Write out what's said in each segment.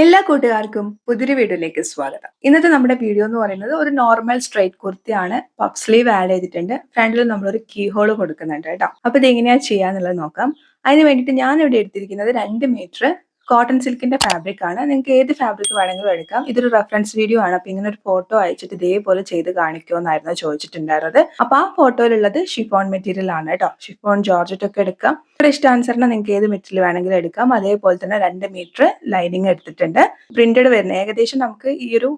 എല്ലാ കൂട്ടുകാർക്കും പുതിയൊരു വീഡിയോയിലേക്ക് സ്വാഗതം. ഇന്നത്തെ നമ്മുടെ വീഡിയോ എന്ന് പറയുന്നത് ഒരു നോർമൽ സ്ട്രൈറ്റ് കുർത്തിയാണ് പഫ് സ്ലീവ് ആഡ് ചെയ്തിട്ടുണ്ട്. ഫ്രണ്ടിൽ നമ്മളൊരു കീ ഹോൾ കൊടുക്കുന്നുണ്ട് കേട്ടോ. അപ്പൊ ഇത് എങ്ങനെയാ ചെയ്യാന്നുള്ളത് നോക്കാം. അതിന് വേണ്ടിയിട്ട് ഞാൻ ഇവിടെ എടുത്തിരിക്കുന്നത് രണ്ട് മീറ്റർ കോട്ടൺ സിൽക്കിന്റെ ഫാബ്രിക് ആണ്. നിങ്ങൾക്ക് ഏത് ഫാബ്രിക് വേണമെങ്കിലും എടുക്കാം. ഇതൊരു റെഫറൻസ് വീഡിയോ ആണ്. അപ്പൊ ഇങ്ങനെ ഒരു ഫോട്ടോ അയച്ചിട്ട് ഇതേപോലെ ചെയ്ത് കാണിക്കുമെന്നായിരുന്നു ചോദിച്ചിട്ടുണ്ടായിരുന്നത്. അപ്പൊ ആ ഫോട്ടോയിലുള്ളത് ഷിഫോൺ മെറ്റീരിയൽ ആണ് കേട്ടോ. ഷിഫോൺ ജോർജറ്റ് ഒക്കെ എടുക്കാം. ഇവിടെ ഇഷ്ടാനുസരണം നിങ്ങൾക്ക് ഏത് മെറ്റീരിയൽ വേണമെങ്കിലും എടുക്കാം. അതേപോലെ തന്നെ രണ്ട് മീറ്റർ ലൈനിങ് എടുത്തിട്ടുണ്ട്. പ്രിന്റഡ് വരുന്നത് ഏകദേശം നമുക്ക് ഈ ഒരു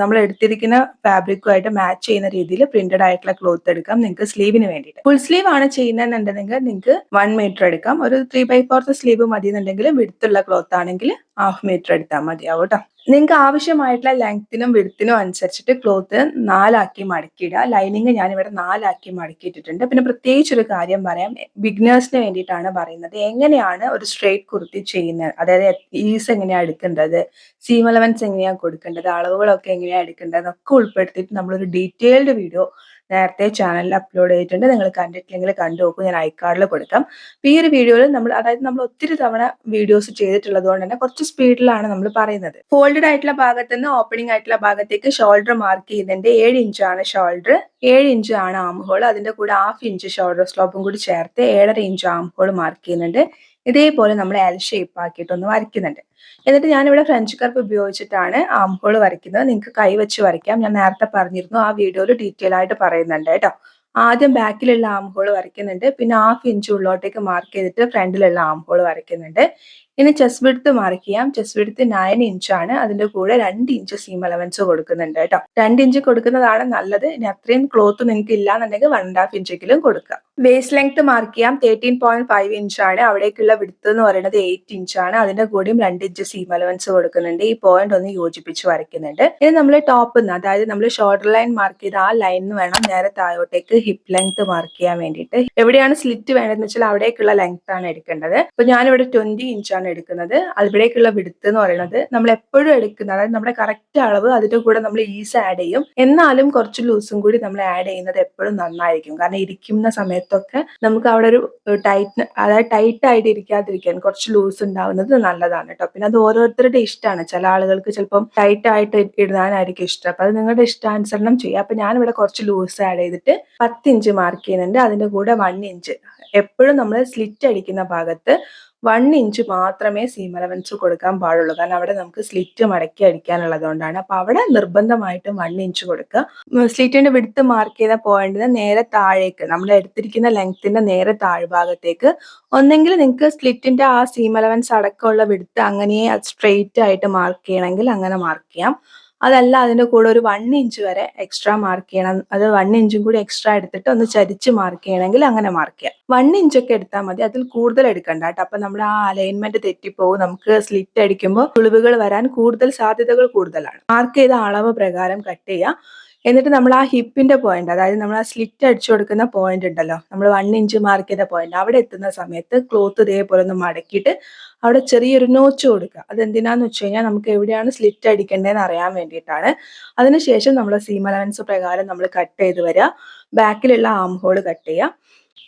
നമ്മൾ എടുത്തിരിക്കുന്ന ഫാബ്രിക്കുമായിട്ട് മാച്ച് ചെയ്യുന്ന രീതിയിൽ പ്രിന്റഡ് ആയിട്ടുള്ള ക്ലോത്ത് എടുക്കാം നിങ്ങൾക്ക് സ്ലീവിന് വേണ്ടിയിട്ട്. ഫുൾ സ്ലീവ് ആണ് ചെയ്യുന്നതെന്നുണ്ടെങ്കിൽ നിങ്ങൾക്ക് വൺ മീറ്റർ എടുക്കാം. ഒരു ത്രീ ബൈ ഫോർത്ത് സ്ലീവ് മതി എന്നുണ്ടെങ്കിൽ വിടുത്തുള്ള ക്ലോത്ത് ആണെങ്കിൽ ഹാഫ് മീറ്റർ എടുത്താൽ മതിയാവും കേട്ടോ നിങ്ങൾക്ക് ആവശ്യമായിട്ടുള്ള ലെങ്ത്തിനും വിടുത്തിനും അനുസരിച്ചിട്ട് ക്ലോത്ത് നാലാക്കി മടക്കിയിടുക. ലൈനിങ് ഞാനിവിടെ നാലാക്കി മടക്കിയിട്ടിട്ടുണ്ട്. പിന്നെ പ്രത്യേകിച്ച് ഒരു കാര്യം പറയാം. ബിഗ്നേഴ്സിന് വേണ്ടിയിട്ടാണ് പറയുന്നത്. എങ്ങനെയാണ് ഒരു സ്ട്രേറ്റ് കുർത്തി ചെയ്യുന്നത്? അതായത് ഈസ് എങ്ങനെയാണ് എടുക്കേണ്ടത്? സീം അലവൻസ് എങ്ങനെയാണ് കൊടുക്കേണ്ടത്? അളവുകളൊക്കെ എങ്ങനെയാണ് എടുക്കേണ്ടത്? എന്നൊക്കെ ഉൾപ്പെടുത്തിയിട്ട് നമ്മളൊരു ഡീറ്റെയിൽഡ് വീഡിയോ നേരത്തെ ചാനലിൽ അപ്ലോഡ് ചെയ്തിട്ടുണ്ട്. നിങ്ങൾ കണ്ടിട്ടില്ലെങ്കിൽ കണ്ടു നോക്കും. ഞാൻ ഐക്കാർഡിൽ കൊടുക്കാം. ഈ ഒരു വീഡിയോയിൽ നമ്മൾ അതായത് നമ്മൾ ഒത്തിരി തവണ വീഡിയോസ് ചെയ്തിട്ടുള്ളത് കൊണ്ട് തന്നെ കുറച്ച് സ്പീഡിലാണ് നമ്മൾ പറയുന്നത്. ഫോൾഡഡ് ആയിട്ടുള്ള ഭാഗത്ത് നിന്ന് ഓപ്പണിംഗ് ആയിട്ടുള്ള ഭാഗത്തേക്ക് ഷോൾഡർ മാർക്ക് ചെയ്യുന്നുണ്ട് ഏഴ് ഇഞ്ചാണ് ഷോൾഡർ ഏഴ് ഇഞ്ച് ആണ് ആം ഹോൾ അതിന്റെ കൂടെ ഹാഫ് ഇഞ്ച് ഷോൾഡർ സ്ലോപ്പും കൂടി ചേർത്ത് ഏഴര ഇഞ്ച് ആം ഹോൾ മാർക്ക് ചെയ്യുന്നുണ്ട്. ഇതേപോലെ നമ്മൾ എൽ ഷേപ്പ് ആക്കിയിട്ടൊന്ന് വരയ്ക്കുന്നുണ്ട്. എന്നിട്ട് ഞാനിവിടെ ഫ്രഞ്ച് കർപ്പ് ഉപയോഗിച്ചിട്ടാണ് ആം ഹോൾ വരയ്ക്കുന്നത്. നിങ്ങൾക്ക് കൈ വെച്ച് വരയ്ക്കാം. ഞാൻ നേരത്തെ പറഞ്ഞിരുന്നു ആ വീഡിയോയിൽ ഡീറ്റെയിൽ ആയിട്ട് പറയുന്നുണ്ട് കേട്ടോ. ആദ്യം ബാക്കിലുള്ള ആം ഹോൾ വരയ്ക്കുന്നുണ്ട്. പിന്നെ ഹാഫ് ഇഞ്ച് ഉള്ളോട്ടേക്ക് മാർക്ക് ചെയ്തിട്ട് ഫ്രണ്ടിലുള്ള ആം ഹോൾ വരയ്ക്കുന്നുണ്ട്. ഇനി ചെസ് വിടുത്ത് മാർക്ക് ചെയ്യാം. ചെസ് വിടുത്ത് നയൻ ഇഞ്ചാണ് അതിന്റെ കൂടെ രണ്ട് ഇഞ്ച് സീം അലവൻസ് കൊടുക്കുന്നുണ്ട് കേട്ടോ. രണ്ട് ഇഞ്ച് കൊടുക്കുന്നതാണ് നല്ലത്. ഇനി അത്രയും ക്ലോത്ത് നിങ്ങൾക്ക് ഇല്ല എന്നുണ്ടെങ്കിൽ വൺ ആൻഡ് ഹാഫ് ഇഞ്ചെങ്കിലും കൊടുക്കുക. വേസ്റ്റ് ലെങ്ത് മാർക്ക് ചെയ്യാം. തേർട്ടീൻ പോയിന്റ് ഫൈവ് ഇഞ്ചാണ് അവിടേക്കുള്ള വിടുത്ത് എന്ന് പറയുന്നത് എയ്റ്റ് ഇഞ്ചാണ് അതിന്റെ കൂടെയും രണ്ട് ഇഞ്ച് സീം അലവൻസ് കൊടുക്കുന്നുണ്ട്. ഈ പോയിന്റ് ഒന്ന് യോജിപ്പിച്ച് വരയ്ക്കുന്നുണ്ട്. ഇനി നമ്മൾ ടോപ്പ് നിന്ന് അതായത് നമ്മൾ ഷോൾഡർ ലൈൻ മാർക്ക് ചെയ്ത് ആ ലൈൻ വേണം നേരെ താഴോട്ടേക്ക് ഹിപ്പ് ലെങ്ത് മാർക്ക് ചെയ്യാൻ വേണ്ടിയിട്ട്. എവിടെയാണ് സ്ലിറ്റ് വേണ്ടതെന്ന് വെച്ചാൽ അവിടേക്കുള്ള ലെങ്ത് ആണ് എടുക്കേണ്ടത്. അപ്പൊ ഞാനിവിടെ ട്വന്റി ഇഞ്ചാണ് എടുക്കുന്നത്. അവിടേക്കുള്ള വിടുത്ത് എന്ന് പറയുന്നത് നമ്മൾ എപ്പോഴും എടുക്കുന്ന അതായത് നമ്മുടെ കറക്റ്റ് അളവ് അതിന്റെ കൂടെ നമ്മൾ ഈസ് ആഡ് ചെയ്യും. എന്നാലും കുറച്ച് ലൂസും കൂടി നമ്മൾ ആഡ് ചെയ്യുന്നത് എപ്പോഴും നന്നായിരിക്കും. കാരണം ഇരിക്കുന്ന സമയത്തൊക്കെ നമുക്ക് അവിടെ ഒരു ടൈറ്റ് അതായത് ടൈറ്റ് ആയിട്ട് ഇരിക്കാതിരിക്കാൻ കുറച്ച് ലൂസ് ഉണ്ടാവുന്നത് നല്ലതാണ് കേട്ടോ പിന്നെ അത് ഓരോരുത്തരുടെ ഇഷ്ടമാണ്. ചില ആളുകൾക്ക് ചിലപ്പം ടൈറ്റ് ആയിട്ട് ഇടാനായിരിക്കും ഇഷ്ടം. അപ്പൊ അത് നിങ്ങളുടെ ഇഷ്ടാനുസരണം ചെയ്യാം അപ്പൊ ഞാനിവിടെ കുറച്ച് ലൂസ് ആഡ് ചെയ്തിട്ട് പത്ത് ഇഞ്ച് മാർക്ക് ചെയ്യുന്നുണ്ട്. അതിന്റെ കൂടെ വൺ ഇഞ്ച് എപ്പോഴും നമ്മൾ സ്ലിറ്റ് അടിക്കുന്ന ഭാഗത്ത് വൺ ഇഞ്ച് മാത്രമേ സീം അലവൻസ് കൊടുക്കാൻ പാടുള്ളൂ. കാരണം അവിടെ നമുക്ക് സ്ലിറ്റ് മടക്കി അടിക്കാനുള്ളത് കൊണ്ടാണ്. അപ്പൊ അവിടെ നിർബന്ധമായിട്ടും വൺ ഇഞ്ച് കൊടുക്കുക. സ്ലിറ്റിന്റെ വിടുത്ത് മാർക്ക് ചെയ്ത പോയിന്റിന് നേരെ താഴേക്ക്. നമ്മൾ എടുത്തിരിക്കുന്ന ലെങ്ത്തിന്റെ നേരെ താഴ്ഭാഗത്തേക്ക്. ഒന്നെങ്കിൽ നിങ്ങൾക്ക് സ്ലിറ്റിന്റെ ആ സീം അലവൻസ് അടക്കമുള്ള വിടുത്ത് അങ്ങനെ സ്ട്രെയിറ്റ് ആയിട്ട് മാർക്ക് ചെയ്യണമെങ്കിൽ അങ്ങനെ മാർക്ക് ചെയ്യാം. അതല്ല അതിന്റെ കൂടെ ഒരു വൺ ഇഞ്ച് വരെ എക്സ്ട്രാ മാർക്ക് ചെയ്യണം. അത് വൺ ഇഞ്ചും കൂടി എക്സ്ട്രാ എടുത്തിട്ട് ഒന്ന് ചരിച്ച് മാർക്ക് ചെയ്യണമെങ്കിൽ അങ്ങനെ മാർക്ക് ചെയ്യാം. വൺ ഇഞ്ചൊക്കെ എടുത്താൽ മതി. അതിൽ കൂടുതൽ എടുക്കണ്ട കേട്ടോ. അപ്പൊ നമ്മുടെ ആ അലൈൻമെന്റ് തെറ്റിപ്പോവും. നമുക്ക് സ്ലിറ്റ് അടിക്കുമ്പോൾ കുളിവുകൾ വരാൻ കൂടുതൽ സാധ്യതകൾ കൂടുതലാണ്. മാർക്ക് ചെയ്ത അളവ് പ്രകാരം കട്ട് ചെയ്യുക എന്നിട്ട് നമ്മൾ ആ ഹിപ്പിന്റെ പോയിന്റ് അതായത് നമ്മൾ ആ സ്ലിറ്റ് അടിച്ചു കൊടുക്കുന്ന പോയിന്റ് ഉണ്ടല്ലോ. നമ്മൾ വൺ ഇഞ്ച് മാർക്ക് ചെയ്ത പോയിന്റ് അവിടെ എത്തുന്ന സമയത്ത് ക്ലോത്ത് ഇതേപോലെ ഒന്ന് മടക്കിയിട്ട് അവിടെ ചെറിയൊരു നോച്ച് കൊടുക്കുക. അതെന്തിനാന്ന് വെച്ച് കഴിഞ്ഞാൽ നമുക്ക് എവിടെയാണ് സ്ലിറ്റ് അടിക്കേണ്ടതെന്ന് അറിയാൻ വേണ്ടിയിട്ടാണ്. അതിനുശേഷം നമ്മൾ സീം അലവൻസ് പ്രകാരം നമ്മൾ കട്ട് ചെയ്ത് വരിക. ബാക്കിലുള്ള ആം ഹോൾ കട്ട് ചെയ്യുക.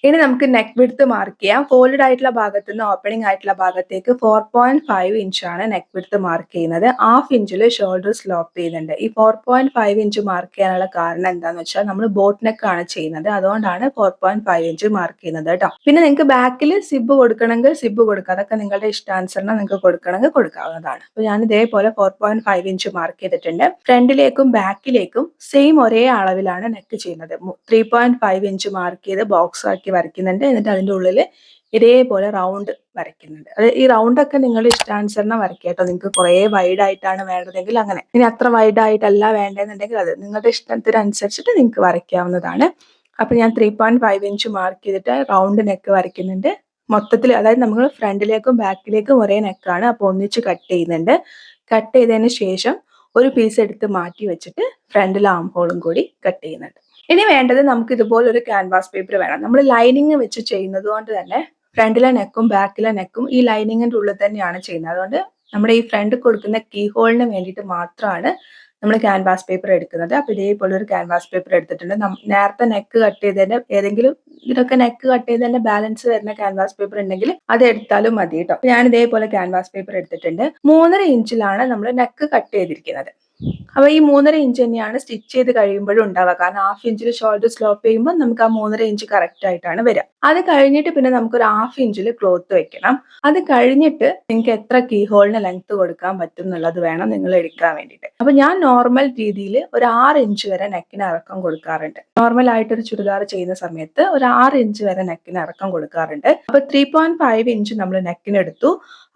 ഇനി നമുക്ക് നെക്ക് വിടുത്ത് മാർക്ക് ചെയ്യാം. ഫോൾഡ് ആയിട്ടുള്ള ഭാഗത്ത് നിന്ന് ഓപ്പണിംഗ് ആയിട്ടുള്ള ഭാഗത്തേക്ക് ഫോർ പോയിന്റ് ഫൈവ് ഇഞ്ചാണ് നെക്ക് വിടുത്ത് മാർക്ക് ചെയ്യുന്നത്. ഹാഫ് ഇഞ്ചിൽ ഷോൾഡർ സ്ലോപ്പ് ചെയ്യുന്നുണ്ട്. ഈ four point five inch mark ചെയ്യാനുള്ള കാരണം എന്താണെന്ന് വെച്ചാൽ നമ്മൾ ബോട്ട് നെക്ക് ആണ് ചെയ്യുന്നത്. അതുകൊണ്ടാണ് four point five inch mark ചെയ്യുന്നത് കേട്ടോ. പിന്നെ നിങ്ങൾക്ക് ബാക്കിൽ സിബ് കൊടുക്കണമെങ്കിൽ സിബ് കൊടുക്കുക. അതൊക്കെ നിങ്ങളുടെ ഇഷ്ടാനുസരണം നിങ്ങൾക്ക് കൊടുക്കണമെങ്കിൽ കൊടുക്കാവുന്നതാണ്. അപ്പൊ ഞാൻ ഇതേപോലെ four point five inch mark ചെയ്തിട്ടുണ്ട്. ഫ്രണ്ടിലേക്കും ബാക്കിലേക്കും സെയിം ഒരേ അളവിലാണ് നെക്ക് ചെയ്യുന്നത്. Three point five inch mark ചെയ്ത് ബോക്സ് വരയ്ക്കുന്നുണ്ട്. എന്നിട്ട് അതിന്റെ ഉള്ളിൽ ഇതേപോലെ റൗണ്ട് വരയ്ക്കുന്നുണ്ട്. അത് ഈ റൗണ്ട് ഒക്കെ നിങ്ങൾ ഇഷ്ടാനുസരണം വരയ്ക്കുക കേട്ടോ. നിങ്ങൾക്ക് കുറേ വൈഡ് ആയിട്ടാണ് വേണ്ടതെങ്കിൽ അങ്ങനെ. ഇനി അത്ര വൈഡ് ആയിട്ടല്ല വേണ്ടതെന്നുണ്ടെങ്കിൽ അത് നിങ്ങളുടെ ഇഷ്ടത്തിനനുസരിച്ചിട്ട് നിങ്ങൾക്ക് വരയ്ക്കാവുന്നതാണ്. അപ്പൊ ഞാൻ three point five inch mark ചെയ്തിട്ട് റൗണ്ട് നെക്ക് വരയ്ക്കുന്നുണ്ട്. മൊത്തത്തിൽ അതായത് നമ്മൾ ഫ്രണ്ടിലേക്കും ബാക്കിലേക്കും ഒരേ നെക്കാണ് അപ്പോൾ ഒന്നിച്ച് കട്ട് ചെയ്യുന്നുണ്ട്. കട്ട് ചെയ്തതിന് ശേഷം ഒരു പീസ് എടുത്ത് മാറ്റി വെച്ചിട്ട് ഫ്രണ്ടിൽ ആം ഹോളും കൂടി കട്ട് ചെയ്യുന്നുണ്ട്. ഇനി വേണ്ടത് നമുക്ക് ഇതുപോലൊരു ക്യാൻവാസ് പേപ്പർ വേണം. നമ്മൾ ലൈനിങ് വെച്ച് ചെയ്യുന്നത് കൊണ്ട് തന്നെ ഫ്രണ്ടിലെ നെക്കും ബാക്കിലെ നെക്കും ഈ ലൈനിങ്ങിന്റെ ഉള്ളിൽ തന്നെയാണ് ചെയ്യുന്നത്. അതുകൊണ്ട് നമ്മുടെ ഈ ഫ്രണ്ട് കൊടുക്കുന്ന കീ ഹോളിന് വേണ്ടിയിട്ട് മാത്രമാണ് നമ്മൾ ക്യാൻവാസ് പേപ്പർ എടുക്കുന്നത്. അപ്പോൾ ഇതേപോലെ ഒരു ക്യാൻവാസ് പേപ്പർ എടുത്തിട്ടുണ്ട് നേരത്തെ നെക്ക് കട്ട് ചെയ്തതിന്റെ ഏതെങ്കിലും ഇതൊക്കെ നെക്ക് കട്ട് ചെയ്തതിന്റെ ബാലൻസ് വരുന്ന ക്യാൻവാസ് പേപ്പർ ഉണ്ടെങ്കിൽ അത് എടുത്താലും മതി കേട്ടോ. ഞാൻ ഇതേപോലെ ക്യാൻവാസ് പേപ്പർ എടുത്തിട്ടുണ്ട്. മൂന്നര ഇഞ്ചിലാണ് നമ്മൾ നെക്ക് കട്ട് ചെയ്തിരിക്കുന്നത്. അപ്പൊ ഈ മൂന്നര ഇഞ്ച് തന്നെയാണ് സ്റ്റിച്ച് ചെയ്ത് കഴിയുമ്പോഴും ഉണ്ടാവുക. കാരണം ഹാഫ് ഇഞ്ചിൽ ഷോൾഡർ സ്ലോപ്പ് ചെയ്യുമ്പോൾ നമുക്ക് ആ മൂന്നര ഇഞ്ച് കറക്റ്റ് ആയിട്ടാണ് വരിക. അത് കഴിഞ്ഞിട്ട് പിന്നെ നമുക്ക് ഒരു ഹാഫ് ഇഞ്ചിൽ ക്ലോത്ത് വെക്കണം. അത് കഴിഞ്ഞിട്ട് നിങ്ങൾക്ക് എത്ര കീ ഹോളിന് ലെങ്ത് കൊടുക്കാൻ പറ്റും എന്നുള്ളത് വേണം നിങ്ങൾ എടുക്കാൻ വേണ്ടിയിട്ട്. അപ്പൊ ഞാൻ നോർമൽ രീതിയിൽ ഒരു ആറ് ഇഞ്ച് വരെ നെക്കിന് ഇറക്കം കൊടുക്കാറുണ്ട്. നോർമൽ ആയിട്ട് ഒരു ചുരിദാർ ചെയ്യുന്ന സമയത്ത് ഒരു ആറ് ഇഞ്ച് വരെ നെക്കിന് ഇറക്കം കൊടുക്കാറുണ്ട്. അപ്പൊ ത്രീ പോയിന്റ് ഫൈവ് ഇഞ്ച് നമ്മൾ നെക്കിന്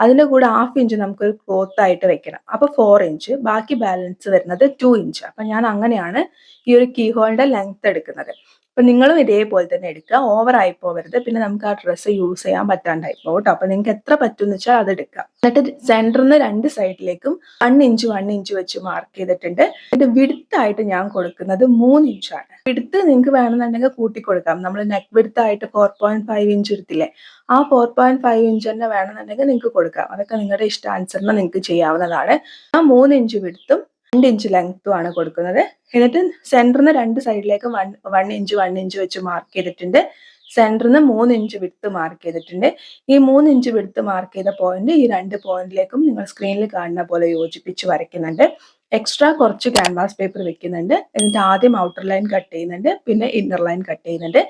അതിന്റെ കൂടെ ഹാഫ് ഇഞ്ച് നമുക്ക് ക്ലോത്ത് ആയിട്ട് വെക്കണം. അപ്പോൾ ഫോർ ഇഞ്ച് ബാക്കി ബാലൻസ് വരുന്നത് ടു ഇഞ്ച് അപ്പൊ ഞാൻ അങ്ങനെയാണ് ഈ ഒരു കീ ഹോളിന്റെ ലെങ്ത് എടുക്കുന്നത്. അപ്പൊ നിങ്ങളും ഇതേപോലെ തന്നെ എടുക്കുക. ഓവർ ആയി പോവരുത് പിന്നെ നമുക്ക് ആ ഡ്രസ്സ് യൂസ് ചെയ്യാൻ പറ്റാണ്ടായി പോകും കേട്ടോ അപ്പം നിങ്ങൾക്ക് എത്ര പറ്റുമെന്ന് വെച്ചാൽ അത് എടുക്കാം എന്നിട്ട് സെന്ററിന്ന് രണ്ട് സൈഡിലേക്കും വൺ ഇഞ്ച് വൺ ഇഞ്ച് വെച്ച് മാർക്ക് ചെയ്തിട്ടുണ്ട്. ഇതിന്റെ വിടുത്തായിട്ട് ഞാൻ കൊടുക്കുന്നത് മൂന്ന് ഇഞ്ചാണ് വിടുത്ത് നിങ്ങൾക്ക് വേണമെന്നുണ്ടെങ്കിൽ കൂട്ടി കൊടുക്കാം. നമ്മൾ നെക്ക് വിടുത്തായിട്ട് ഫോർ പോയിന്റ് ഫൈവ് ഇഞ്ച് എടുത്തില്ലേ? ആ ഫോർ പോയിന്റ് ഫൈവ് ഇഞ്ച് തന്നെ വേണമെന്നുണ്ടെങ്കിൽ നിങ്ങൾക്ക് കൊടുക്കാം. അതൊക്കെ നിങ്ങളുടെ ഇഷ്ടാനുസരണം നിങ്ങൾക്ക് ചെയ്യാവുന്നതാണ്. ആ മൂന്ന് ഇഞ്ച് വിടുത്തും രണ്ട് ഇഞ്ച് ലെങ്ത്തും ആണ് കൊടുക്കുന്നത്. എന്നിട്ട് സെന്ററിന്ന് രണ്ട് സൈഡിലേക്ക് one one inch one inch വെച്ച് മാർക്ക് ചെയ്തിട്ടുണ്ട്. സെന്ററിന്ന് മൂന്ന് ഇഞ്ച് വിടുത്ത് മാർക്ക് ചെയ്തിട്ടുണ്ട്. ഈ മൂന്ന് ഇഞ്ച് വിടുത്ത് മാർക്ക് ചെയ്ത പോയിന്റ് ഈ രണ്ട് പോയിന്റിലേക്കും നിങ്ങൾ സ്ക്രീനിൽ കാണുന്ന പോലെ യോജിപ്പിച്ച് വരയ്ക്കുന്നുണ്ട്. എക്സ്ട്രാ കുറച്ച് ക്യാൻവാസ് പേപ്പർ വെക്കുന്നുണ്ട്. എന്നിട്ട് ആദ്യം ഔട്ടർ ലൈൻ കട്ട് ചെയ്യുന്നുണ്ട്. പിന്നെ ഇന്നർ ലൈൻ കട്ട് ചെയ്യുന്നുണ്ട്.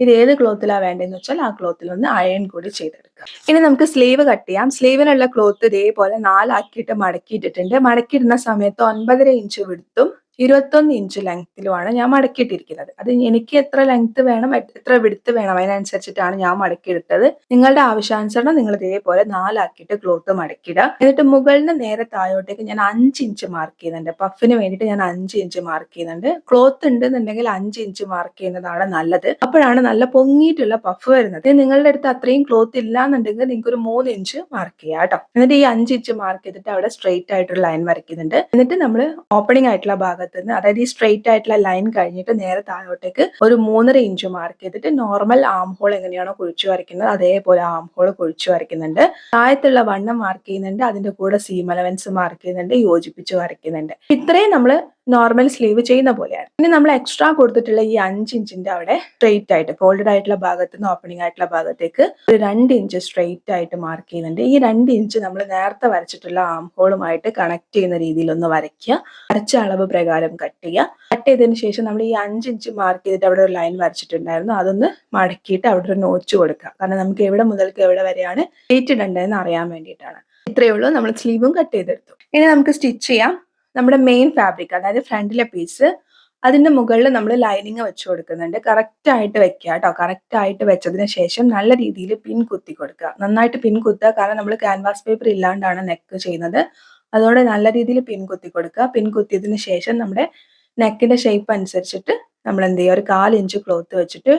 ഇത് ഏത് ക്ലോത്തിലാണ് വേണ്ടതെന്ന് വെച്ചാൽ ആ ക്ലോത്തിൽ ഒന്ന് അയൺ കൂടി ചെയ്തെടുക്കാം ഇനി നമുക്ക് സ്ലീവ് കട്ട് ചെയ്യാം. സ്ലീവിനുള്ള ക്ലോത്ത് ഇതേപോലെ നാലാക്കിയിട്ട് മടക്കിയിട്ടിട്ടുണ്ട്. മടക്കിയിടുന്ന സമയത്ത് ഒൻപതര ഇഞ്ച് വിടുത്തും ഇരുപത്തൊന്ന് ഇഞ്ച് ലെങ്ത്തിലുമാണ് ഞാൻ മടക്കിയിട്ടിരിക്കുന്നത്. അത് എനിക്ക് എത്ര ലെങ്ത്ത് വേണം എത്ര വിടുത്ത് വേണം അതിനനുസരിച്ചിട്ടാണ് ഞാൻ മടക്കിയെടുത്തത്. നിങ്ങളുടെ ആവശ്യാനുസരണം നിങ്ങൾ ഇതേപോലെ നാലാക്കിയിട്ട് ക്ലോത്ത് മടക്കിയിടുക. എന്നിട്ട് മുകളിന് നേരെ താഴോട്ടേക്ക് ഞാൻ അഞ്ച് ഇഞ്ച് മാർക്ക് ചെയ്യുന്നുണ്ട്. പഫിന് വേണ്ടിയിട്ട് ഞാൻ അഞ്ച് ഇഞ്ച് മാർക്ക് ചെയ്യുന്നുണ്ട്. ക്ലോത്ത് ഉണ്ടെന്നുണ്ടെങ്കിൽ അഞ്ച് ഇഞ്ച് മാർക്ക് ചെയ്യുന്നതാണ് നല്ലത്. അപ്പോഴാണ് നല്ല പൊങ്ങിയിട്ടുള്ള പഫ് വരുന്നത്. നിങ്ങളുടെ അടുത്ത് അത്രയും ക്ലോത്ത് ഇല്ല എന്നുണ്ടെങ്കിൽ നിങ്ങൾക്ക് ഒരു മൂന്ന് ഇഞ്ച് മാർക്ക് ചെയ്യാം കേട്ടോ. എന്നിട്ട് ഈ അഞ്ച് ഇഞ്ച് മാർക്ക് ചെയ്തിട്ട് അവിടെ സ്ട്രെയിറ്റ് ആയിട്ടൊരു ലൈൻ വരയ്ക്കുന്നുണ്ട്. എന്നിട്ട് നമ്മൾ ഓപ്പണിംഗ് ആയിട്ടുള്ള ഭാഗത്ത് നിന്ന് അതായത് ഈ സ്ട്രെയിറ്റ് ആയിട്ടുള്ള ലൈൻ കഴിഞ്ഞിട്ട് നേരെ താഴോട്ടേക്ക് ഒരു മൂന്നര ഇഞ്ച് മാർക്ക് ചെയ്തിട്ട് നോർമൽ ആം ഹോൾ എങ്ങനെയാണോ കുഴിച്ചു വരയ്ക്കുന്നത് അതേപോലെ ആം ഹോൾ കുഴിച്ചു വരയ്ക്കുന്നുണ്ട്. താഴത്തുള്ള വണ്ണം മാർക്ക് ചെയ്യുന്നുണ്ട് അതിന്റെ കൂടെ സീം അലവൻസ് മാർക്ക് ചെയ്യുന്നുണ്ട് യോജിപ്പിച്ച് വരയ്ക്കുന്നുണ്ട്. ഇത്രയും നമ്മൾ നോർമൽ സ്ലീവ് ചെയ്യുന്ന പോലെയാണ്. ഇനി നമ്മൾ എക്സ്ട്രാ കൊടുത്തിട്ടുള്ള ഈ അഞ്ച് ഇഞ്ചിന്റെ അവിടെ സ്ട്രെയിറ്റ് ആയിട്ട് ഫോൾഡഡ് ആയിട്ടുള്ള ഭാഗത്ത് നിന്ന് ഓപ്പണിംഗ് ആയിട്ടുള്ള ഭാഗത്തേക്ക് ഒരു രണ്ട് ഇഞ്ച് സ്ട്രെയിറ്റ് ആയിട്ട് മാർക്ക് ചെയ്യുന്നുണ്ട്. ഈ രണ്ട് ഇഞ്ച് നമ്മൾ നേരത്തെ വരച്ചിട്ടുള്ള ആം ഹോളുമായിട്ട് കണക്ട് ചെയ്യുന്ന രീതിയിൽ ഒന്ന് വരയ്ക്കുക. വരച്ച അളവ് പ്രകാരം കട്ട് ചെയ്യുക. കട്ട് ചെയ്തതിന് ശേഷം നമ്മൾ ഈ അഞ്ച് ഇഞ്ച് മാർക്ക് ചെയ്തിട്ട് അവിടെ ഒരു ലൈൻ വരച്ചിട്ടുണ്ടായിരുന്നു. അതൊന്ന് മടക്കിയിട്ട് അവിടെ ഒരു നോച്ച് കൊടുക്കുക. കാരണം നമുക്ക് എവിടെ മുതൽക്ക് എവിടെ വരെയാണ് സ്ട്രെയിറ്റ് ഇടേണ്ടതെന്ന് അറിയാൻ വേണ്ടിയിട്ടാണ്. ഇത്രയേ ഉള്ളൂ. നമ്മൾ സ്ലീവും കട്ട് ചെയ്തെടുത്തു. ഇനി നമുക്ക് സ്റ്റിച്ച് ചെയ്യാം. നമ്മുടെ മെയിൻ ഫാബ്രിക് അതായത് ഫ്രണ്ടിലെ പീസ് അതിന്റെ മുകളിൽ നമ്മൾ ലൈനിങ് വെച്ച് കൊടുക്കുന്നുണ്ട്. കറക്റ്റ് ആയിട്ട് വെക്കുക കേട്ടോ കറക്റ്റ് ആയിട്ട് വെച്ചതിന് ശേഷം നല്ല രീതിയിൽ പിൻ കുത്തി കൊടുക്കുക. നന്നായിട്ട് പിൻ കുത്തുക. കാരണം നമ്മൾ ക്യാൻവാസ് പേപ്പർ ഇല്ലാണ്ടാണ് നെക്ക് ചെയ്യുന്നത്. അതുകൊണ്ട് നല്ല രീതിയിൽ പിൻ കുത്തി കൊടുക്കുക. പിൻ കുത്തിയതിന് ശേഷം നമ്മുടെ നെക്കിന്റെ ഷേപ്പ് അനുസരിച്ചിട്ട് നമ്മൾ എന്ത് ചെയ്യുക? ഒരു കാലിഞ്ച് ക്ലോത്ത് വെച്ചിട്ട്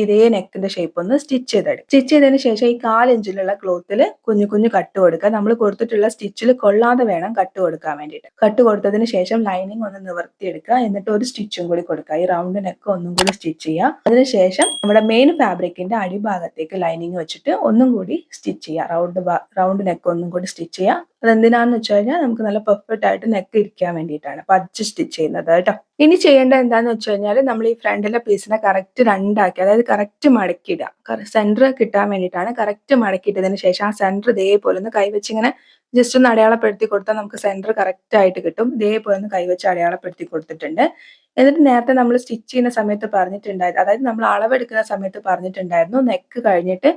ഇതേ നെക്കിന്റെ ഷേപ്പ് ഒന്ന് സ്റ്റിച്ച് ചെയ്തെടുക്കും. സ്റ്റിച്ച് ചെയ്തതിന് ശേഷം ഈ കാലിഞ്ചിലുള്ള ക്ലോത്തിൽ കുഞ്ഞു കുഞ്ഞു കട്ട് കൊടുക്കുക. നമ്മൾ കൊടുത്തിട്ടുള്ള സ്റ്റിച്ചിൽ കൊള്ളാതെ വേണം കട്ട് കൊടുക്കാൻ വേണ്ടിയിട്ട്. കട്ട് കൊടുത്തതിന് ശേഷം ലൈനിങ് ഒന്ന് നിവർത്തിയെടുക്കുക. എന്നിട്ട് ഒരു സ്റ്റിച്ചും കൂടി കൊടുക്കുക. ഈ റൗണ്ട് നെക്ക് ഒന്നും കൂടി സ്റ്റിച്ച് ചെയ്യുക. അതിനുശേഷം നമ്മുടെ മെയിൻ ഫാബ്രിക്കിന്റെ അടിഭാഗത്തേക്ക് ലൈനിങ് വെച്ചിട്ട് ഒന്നും കൂടി സ്റ്റിച്ച് ചെയ്യുക. റൗണ്ട് റൗണ്ട് നെക്ക് ഒന്നും കൂടി സ്റ്റിച്ച് ചെയ്യുക. അതെന്തിനാന്ന് വെച്ച് കഴിഞ്ഞാൽ നമുക്ക് നല്ല പെർഫെക്റ്റ് ആയിട്ട് നെക്ക് ഇരിക്കാൻ വേണ്ടിയിട്ടാണ്. പതിച്ച് സ്റ്റിച്ച് ചെയ്യുന്നത് കേട്ടോ. ഇനി ചെയ്യേണ്ട എന്താന്ന് വെച്ച് കഴിഞ്ഞാൽ നമ്മൾ ഈ ഫ്രണ്ടിലെ പീസിനെ കറക്റ്റ് രണ്ടാക്കി. അതായത് കറക്റ്റ് മടക്കിയിടുക. സെന്റർ കിട്ടാൻ വേണ്ടിയിട്ടാണ് കറക്റ്റ് മടക്കിയിട്ടതിന് ശേഷം ആ സെന്റർ ഇതേപോലെ ഒന്ന് കൈവച്ച് ഇങ്ങനെ ജസ്റ്റ് ഒന്ന് അടയാളപ്പെടുത്തി കൊടുത്താൽ നമുക്ക് സെന്റർ കറക്റ്റ് ആയിട്ട് കിട്ടും. ഇതേപോലെ ഒന്ന് കൈവച്ച് അടയാളപ്പെടുത്തി കൊടുത്തിട്ടുണ്ട്. എന്നിട്ട് നേരത്തെ നമ്മൾ സ്റ്റിച്ച് ചെയ്യുന്ന സമയത്ത് പറഞ്ഞിട്ടുണ്ടായിരുന്നു അതായത് നമ്മൾ അളവെടുക്കുന്ന സമയത്ത് പറഞ്ഞിട്ടുണ്ടായിരുന്നു നെക്ക് കഴിഞ്ഞിട്ട്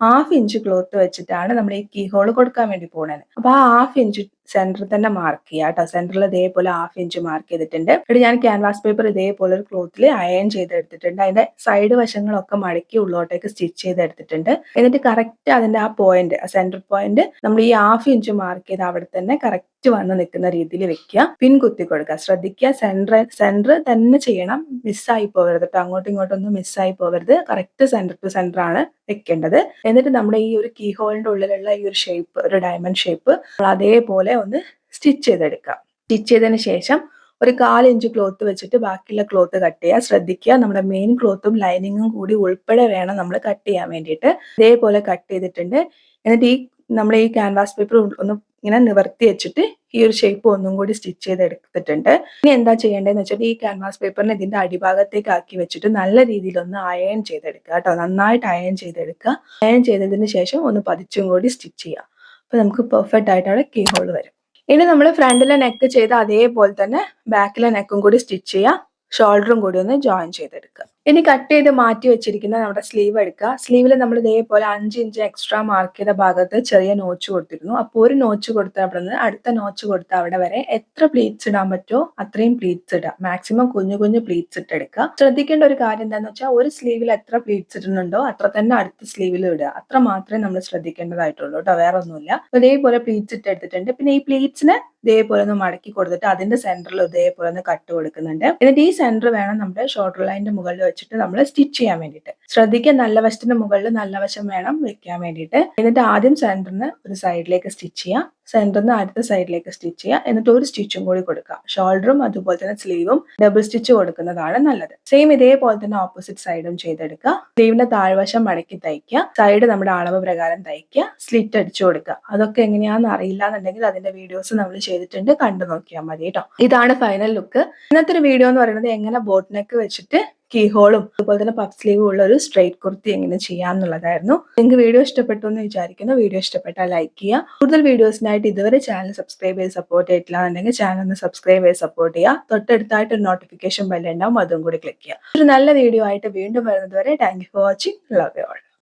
ഹാഫ് ഇഞ്ച് ക്ലോത്ത് വെച്ചിട്ടാണ് നമ്മൾ ഈ കീ ഹോൾ കൊടുക്കാൻ വേണ്ടി പോണത് അപ്പൊ ആ ഹാഫ് ഇഞ്ച് സെന്ററിൽ തന്നെ മാർക്ക് ചെയ്യുക കേട്ടോ. സെന്ററിൽ ഇതേപോലെ ഹാഫ് ഇഞ്ച് മാർക്ക് ചെയ്തിട്ടുണ്ട്. എന്നിട്ട് ഞാൻ ക്യാൻവാസ് പേപ്പർ ഇതേപോലെ ഒരു ക്ലോത്തിൽ അയൺ ചെയ്തെടുത്തിട്ടുണ്ട്. അതിന്റെ സൈഡ് വശങ്ങളൊക്കെ മടക്കി ഉള്ളോട്ടേക്ക് സ്റ്റിച്ച് ചെയ്തെടുത്തിട്ടുണ്ട്. എന്നിട്ട് കറക്റ്റ് അതിന്റെ ആ പോയിന്റ് സെന്റർ പോയിന്റ് നമ്മൾ ഈ ഹാഫ് ഇഞ്ച് മാർക്ക് ചെയ്ത് അവിടെ തന്നെ കറക്റ്റ് വന്ന് നിൽക്കുന്ന രീതിയിൽ വെക്കുക. പിൻ കുത്തി കൊടുക്കുക. ശ്രദ്ധിക്കുക. സെന്റർ സെന്റർ തന്നെ ചെയ്യണം. മിസ്സായി പോകരുത് കേട്ടോ. അങ്ങോട്ടും ഇങ്ങോട്ടും ഒന്നും മിസ്സായി പോകരുത്. കറക്റ്റ് സെന്റർ ടു സെന്റർ ആണ് വെക്കേണ്ടത്. എന്നിട്ട് നമ്മുടെ ഈ ഒരു കീ ഹോളിന്റെ ഉള്ളിലുള്ള ഈ ഒരു ഷേപ്പ് ഒരു ഡയമണ്ട് ഷേപ്പ് അതേപോലെ ഒന്ന് സ്റ്റിച്ച് ചെയ്തെടുക്കാം സ്റ്റിച്ച് ചെയ്തതിന് ശേഷം ഒരു കാലിഞ്ച് ക്ലോത്ത് വെച്ചിട്ട് ബാക്കിയുള്ള ക്ലോത്ത് കട്ട് ചെയ്യുക. ശ്രദ്ധിക്കുക നമ്മുടെ മെയിൻ ക്ലോത്തും ലൈനിങ്ങും കൂടി ഉൾപ്പെടെ വേണം നമ്മൾ കട്ട് ചെയ്യാൻ വേണ്ടിയിട്ട്. ഇതേപോലെ കട്ട് ചെയ്തിട്ടുണ്ട്. എന്നിട്ട് ഈ നമ്മൾ ഈ ക്യാൻവാസ് പേപ്പർ ഒന്ന് ഇങ്ങനെ നിവർത്തി വെച്ചിട്ട് ഈ ഒരു ഷേപ്പ് ഒന്നും കൂടി സ്റ്റിച്ച് ചെയ്ത് എടുത്തിട്ടുണ്ട് ഇനി എന്താ ചെയ്യേണ്ടതെന്ന് വെച്ചാൽ ഈ ക്യാൻവാസ് പേപ്പറിനെ ഇതിന്റെ അടിഭാഗത്തേക്ക് ആക്കി വെച്ചിട്ട് നല്ല രീതിയിൽ ഒന്ന് അയൺ ചെയ്തെടുക്കുക കേട്ടോ. നന്നായിട്ട് അയൺ ചെയ്തെടുക്കുക. അയൺ ചെയ്തതിന് ശേഷം ഒന്ന് പതിച്ചും കൂടി സ്റ്റിച്ച് ചെയ്യുക. അപ്പൊ നമുക്ക് പെർഫെക്റ്റ് ആയിട്ട് അവിടെ കീ ഹോൾ വരും. ഇനി നമ്മൾ ഫ്രണ്ടിലെ നെക്ക് ചെയ്ത് അതേപോലെ തന്നെ ബാക്കിലെ നെക്കും കൂടി സ്റ്റിച്ച് ചെയ്യുക ഷോൾഡറും കൂടി ഒന്ന് ജോയിൻ ചെയ്തെടുക്കുക. ഇനി കട്ട് ചെയ്ത് മാറ്റി വെച്ചിരിക്കുന്ന നമ്മുടെ സ്ലീവ് എടുക്കുക. സ്ലീവിൽ നമ്മൾ ഇതേപോലെ അഞ്ച് ഇഞ്ച് എക്സ്ട്രാ മാർക്ക് ചെയ്ത ഭാഗത്ത് ചെറിയ നോച്ച് കൊടുത്തിരുന്നു. അപ്പോൾ ഒരു നോച്ച് കൊടുത്ത അവിടെ നിന്ന് അടുത്ത നോച്ച് കൊടുത്ത അവിടെ വരെ എത്ര പ്ലീറ്റ്സ് ഇടാൻ പറ്റുമോ അത്രയും പ്ലീറ്റ്സ് ഇടുക. മാക്സിമം കുഞ്ഞു കുഞ്ഞു പ്ലീറ്റ്സ് ഇട്ടെടുക്കുക ശ്രദ്ധിക്കേണ്ട ഒരു കാര്യം എന്താണെന്ന് വെച്ചാൽ ഒരു സ്ലീവിൽ എത്ര പ്ലീറ്റ്സ് ഇടുന്നുണ്ടോ അത്ര തന്നെ അടുത്ത സ്ലീവിൽ ഇടുക. അത്ര മാത്രമേ നമ്മൾ ശ്രദ്ധിക്കേണ്ടതായിട്ടുള്ളൂ കേട്ടോ വേറെ ഒന്നുമില്ല ഇതേപോലെ പ്ലീറ്റ്സ് ഇട്ട് എടുത്തിട്ടുണ്ട്. പിന്നെ ഈ പ്ലീറ്റ്സിന് ഇതേപോലെ ഒന്ന് മടക്കി കൊടുത്തിട്ട് അതിന്റെ സെന്ററിൽ ഇതേപോലെ ഒന്ന് കട്ട് കൊടുക്കുന്നുണ്ട്. എന്നിട്ട് ഈ സെന്റർ വേണം നമ്മുടെ ഷോർട്ടർ ലൈനിന്റെ മുകളിൽ വെച്ചിട്ട് നമ്മൾ സ്റ്റിച്ച് ചെയ്യാൻ വേണ്ടിയിട്ട്. ശ്രദ്ധിക്കുക നല്ല വശത്തിന് മുകളിൽ നല്ല വശം വേണം വെക്കാൻ വേണ്ടിയിട്ട്. എന്നിട്ട് ആദ്യം സെന്ററിന് ഒരു സൈഡിലേക്ക് സ്റ്റിച്ച് ചെയ്യാം. സെന്ററിന് അടുത്ത സൈഡിലേക്ക് സ്റ്റിച്ച് ചെയ്യുക എന്നിട്ട് ഒരു സ്റ്റിച്ചും കൂടി കൊടുക്കുക ഷോൾഡറും അതുപോലെ തന്നെ സ്ലീവും ഡബിൾ സ്റ്റിച്ച് കൊടുക്കുന്നതാണ് നല്ലത്. സെയിം ഇതേപോലെ തന്നെ ഓപ്പോസിറ്റ് സൈഡും ചെയ്തെടുക്കുക. സ്ലീവിന്റെ താഴ്വശം മടക്കി തയ്ക്കുക. സൈഡ് നമ്മുടെ അളവ് പ്രകാരം തയ്ക്കുക. സ്ലിറ്റ് അടിച്ചു കൊടുക്കുക. അതൊക്കെ എങ്ങനെയാണെന്ന് അറിയില്ല എന്നുണ്ടെങ്കിൽ അതിന്റെ വീഡിയോസ് നമ്മൾ ചെയ്തിട്ടുണ്ട്. കണ്ടു നോക്കിയാൽ മതി കേട്ടോ. ഇതാണ് ഫൈനൽ ലുക്ക് ഇന്നത്തെ ഒരു വീഡിയോ എന്ന് പറയുന്നത് എങ്ങനെ ബോട്ട് നെക്ക് വെച്ചിട്ട് കീ ഹോളും അതുപോലെ തന്നെ പഫ് സ്ലീവും ഉള്ള ഒരു സ്ട്രെയിറ്റ് കുർത്തി എങ്ങനെ ചെയ്യാന്നുള്ളതായിരുന്നു. നിങ്ങൾക്ക് വീഡിയോ ഇഷ്ടപ്പെട്ടു എന്ന് വിചാരിക്കുന്നു. വീഡിയോ ഇഷ്ടപ്പെട്ടാൽ ലൈക്ക് ചെയ്യുക. കൂടുതൽ വീഡിയോസിനായിട്ട് ഇതുവരെ ചാനൽ സബ്സ്ക്രൈബ് ചെയ്ത് സപ്പോർട്ട് ചെയ്തിട്ടില്ല എന്നുണ്ടെങ്കിൽ ചാനൽ ഒന്ന് സബ്സ്ക്രൈബ് ചെയ്ത് സപ്പോർട്ട് ചെയ്യുക. തൊട്ടടുത്തായിട്ട് ഒരു നോട്ടിഫിക്കേഷൻ ബെല്ലുണ്ടാവും അതും കൂടി ക്ലിക്ക് ചെയ്യുക. ഒരു നല്ല വീഡിയോ ആയിട്ട് വീണ്ടും വരുന്നതുവരെ thank you for watching love you all